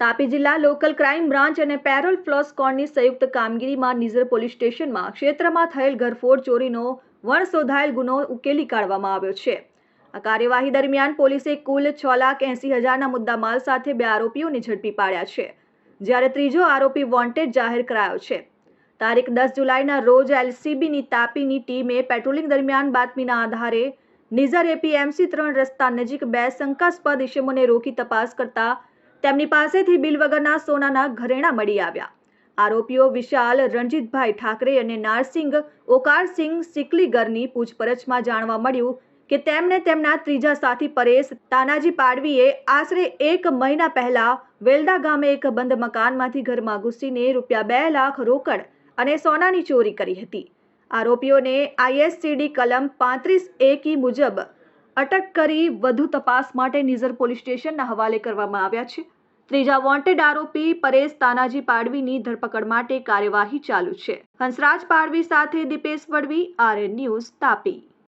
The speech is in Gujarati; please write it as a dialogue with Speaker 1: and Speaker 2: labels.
Speaker 1: તાપી જિલ્લા લોકલ ક્રાઇમ બ્રાન્ચ અને પેરોલ ફ્લોસ કોણની સંયુક્ત કામગીરીમાં નિઝર પોલીસ સ્ટેશનમાં ક્ષેત્રમાં થયેલ ઘરફોડ ચોરીનો વણ શોધાયેલ ગુનો ઉકેલી કાઢવામાં આવ્યો છે. આ કાર્યવાહી દરમિયાન પોલીસે કુલ છ લાખ એંસી હજારના મુદ્દામાલ સાથે બે આરોપીઓને ઝડપી પાડ્યા છે, જ્યારે ત્રીજો આરોપી વોન્ટેડ જાહેર કરાયો છે. તારીખ દસ જુલાઈના રોજ એલસીબીની તાપીની ટીમે પેટ્રોલિંગ દરમિયાન બાતમીના આધારે નિઝર એપીએમસી ત્રણ રસ્તા નજીક બે શંકાસ્પદ ઇસમોને રોકી તપાસ કરતા તેમની પાસેથી બિલ વગરના સોનાના ઘરેણા મળી આવ્યા. આરોપીઓ વિશાલ, રણજીતભાઈ ઠાકરે અને નારસિંગ ઓકારસિંહ સિકલીગરની પૂછપરછમાં જાણવા મળ્યું કે તેમને તેમના ત્રીજા સાથી પરેશ તાનાજી પાડવીએ આશરે એક મહિના પહેલા વેલદા ગામે એક બંધ મકાનમાંથી ઘરમાં ઘૂસીને રૂપિયા બે લાખ રોકડ અને સોનાની ચોરી કરી હતી. આરોપીઓને આઈએસસીડી કલમ પાંત્રીસ એકી મુજબ અટક કરી વધુ તપાસ માટે નિઝર પોલીસ સ્ટેશનના હવાલે કરવામાં આવ્યા છે. ત્રીજા વોન્ટેડ આરોપી પરેશ તાનાજી પાડવીની ધરપકડ માટે કાર્યવાહી ચાલુ છે. હંસરાજ પાડવી સાથે દીપેશ વડવી, આરએન ન્યૂઝ તાપી.